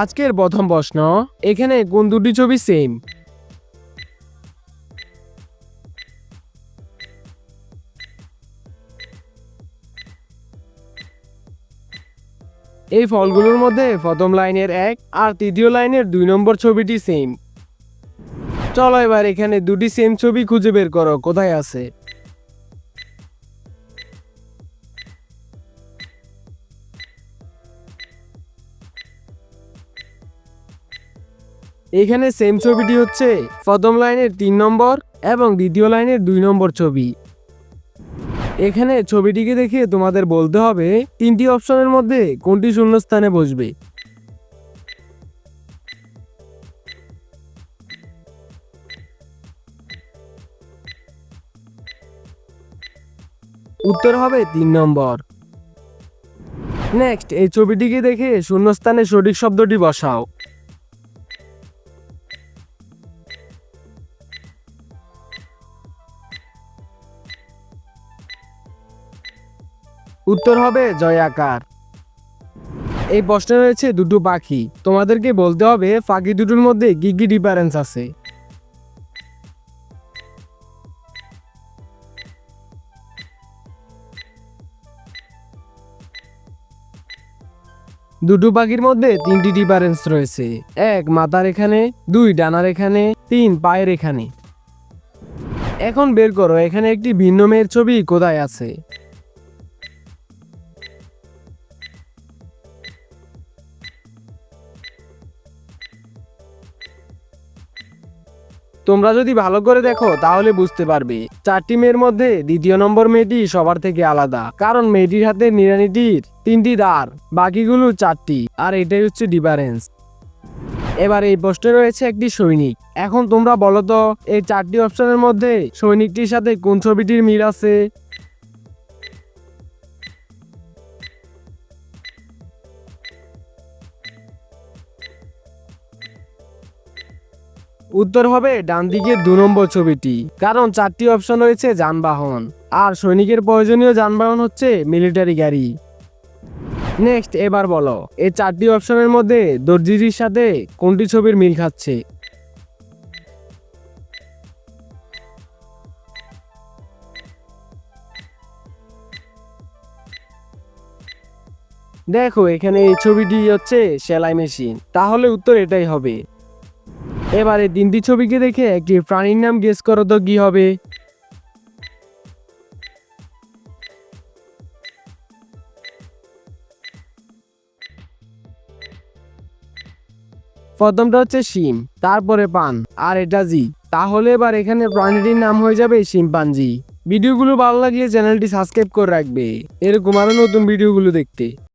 আজকের প্রথম প্রশ্ন, এখানে কোন দুটি ছবি সেম এই ফলগুলোর মধ্যে প্রথম লাইনের এক আর তৃতীয় লাইনের দুই নম্বর ছবিটি সেম চলো এবার এখানে দুটি সেম ছবি খুঁজে বের করো, কোথায় আছে? এখানে সেম ছবিটি হচ্ছে প্রথম লাইনের তিন নম্বর এবং দ্বিতীয় লাইনের দুই নম্বর ছবি। এখানে ছবিটিকে দেখে তোমাদের বলতে হবে তিনটি অপশনের মধ্যে কোনটি শূন্যস্থানে বসবে। উত্তর হবে তিন নম্বর। নেক্সট এই ছবিটিকে দেখে শূন্যস্থানে সঠিক শব্দটি বসাও। উত্তর হবে জয়াকার এই প্রশ্নে রয়েছে দুটো পাখি। তোমাদেরকে বলতে হবে, পাখি দুটোর মধ্যে কি কি ডিফারেন্স আছে? দুটো পাখির মধ্যে তিনটি ডিফারেন্স রয়েছে। এক, মাথার এখানে। দুই, ডানার এখানে। তিন, পায়ের এখানে। এখন বের করো, এখানে একটি ভিন্ন মেয়ের ছবি কোথায় আছে? তোমরা যদি ভালো করে দেখো, তাহলে বুঝতে পারবে। চারটি মেয়ের মধ্যে দ্বিতীয় নম্বর মেয়েটি সবার থেকে আলাদা। কারণ মেয়েটির হাতে নিরানিটির তিনটি দ্বার বাকিগুলো চারটি। আর এটাই হচ্ছে ডিফারেন্স এবার এই প্রশ্নে রয়েছে একটি সৈনিক। এখন তোমরা বলো তো, এই চারটি অপশনের মধ্যে সৈনিকটির সাথে কোন ছবিটির মিল আছে? উত্তর হবে ডান দিকের দু নম্বর ছবিটি। কারণ চারটি অপশন রয়েছে যানবাহন। আর সৈনিকের প্রয়োজনীয় যানবাহন হচ্ছে মিলিটারি গাড়ি। নেক্সট, এবার বলো, এই চারটি অপশনের মধ্যে দর্জিটির সাথে কোনটি ছবির মিল খাচ্ছে? দেখো, এখানে এই ছবিটি হচ্ছে সেলাই মেশিন। তাহলে উত্তর এটাই হবে। এবারে তিনটি ছবিকে দেখে একটি প্রাণীর নাম গেস করো তো কি হবে? প্রথমটা হচ্ছে শিম, তারপরে পান, আর এটা জি। তাহলে এবার এখানে প্রাণীটির নাম হয়ে যাবে শিম্পাঞ্জি। ভিডিওগুলো ভালো লাগলে চ্যানেলটি সাবস্ক্রাইব করে রাখবে। এরকম আরও নতুন ভিডিওগুলো দেখতে।